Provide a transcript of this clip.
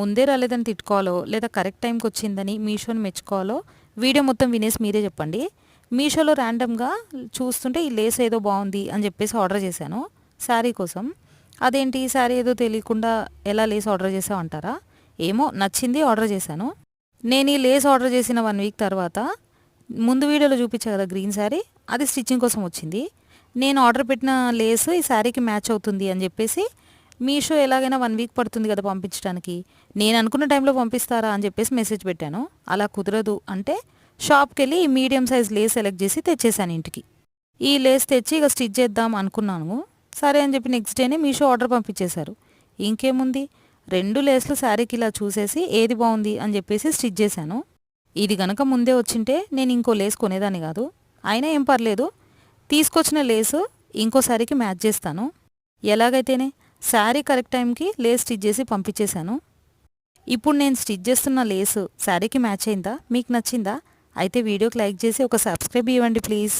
ముందే రాలేదని తిట్టుకోవాలో లేదా కరెక్ట్ టైంకి వచ్చిందని మీషోని మెచ్చుకోవాలో వీడియో మొత్తం వినేసి మీరే చెప్పండి. మీషోలో ర్యాండమ్గా చూస్తుంటే ఈ లేస్ ఏదో బాగుంది అని చెప్పేసి ఆర్డర్ చేశాను. శారీ కోసం. అదేంటి? ఈ శారీ ఏదో తెలియకుండా ఎలా లేస్ ఆర్డర్ చేసావు అంటారా? ఏమో నచ్చింది ఆర్డర్ చేశాను. నేను ఈ లేస్ ఆర్డర్ చేసిన వన్ వీక్ తర్వాత ముందు వీడియోలో చూపించా కదా గ్రీన్ శారీ? అది స్టిచ్చింగ్ కోసం వచ్చింది. నేను ఆర్డర్ పెట్టిన లేస్ ఈ శారీకి మ్యాచ్ అవుతుంది అని చెప్పేసి మీషో ఎలాగైనా వన్ వీక్ పడుతుంది కదా పంపించడానికి. నేను అనుకున్న టైంలో పంపిస్తారా అని చెప్పేసి మెసేజ్ పెట్టాను. అలా కుదరదు అంటే షాప్కి వెళ్ళి మీడియం సైజ్ లేస్ సెలెక్ట్ చేసి తెచ్చేసాను ఇంటికి. ఈ లేస్ తెచ్చి ఇక స్టిచ్ చేద్దాం అనుకున్నాను. సరే అని చెప్పి నెక్స్ట్ డేనే మీషో ఆర్డర్ పంపించేశారు. ఇంకేముంది? రెండు లేస్లు శారీకి ఇలా చూసేసి ఏది బాగుంది అని చెప్పేసి స్టిచ్ చేశాను. ఇది గనక ముందే వచ్చింటే నేను ఇంకో లేస్ కొనేదాన్ని కాదు. అయినా ఏం పర్లేదు. తీసుకొచ్చిన లేసు ఇంకోసారికి మ్యాచ్ చేస్తాను. ఎలాగైతేనే శారీ కరెక్ట్ టైంకి లేస్ స్టిచ్ చేసి పంపించేశాను. ఇప్పుడు నేను స్టిచ్ చేస్తున్న లేసు శారీకి మ్యాచ్ అయిందా? మీకు నచ్చిందా? అయితే వీడియోకి లైక్ చేసి ఒక సబ్స్క్రైబ్ ఇవ్వండి ప్లీజ్.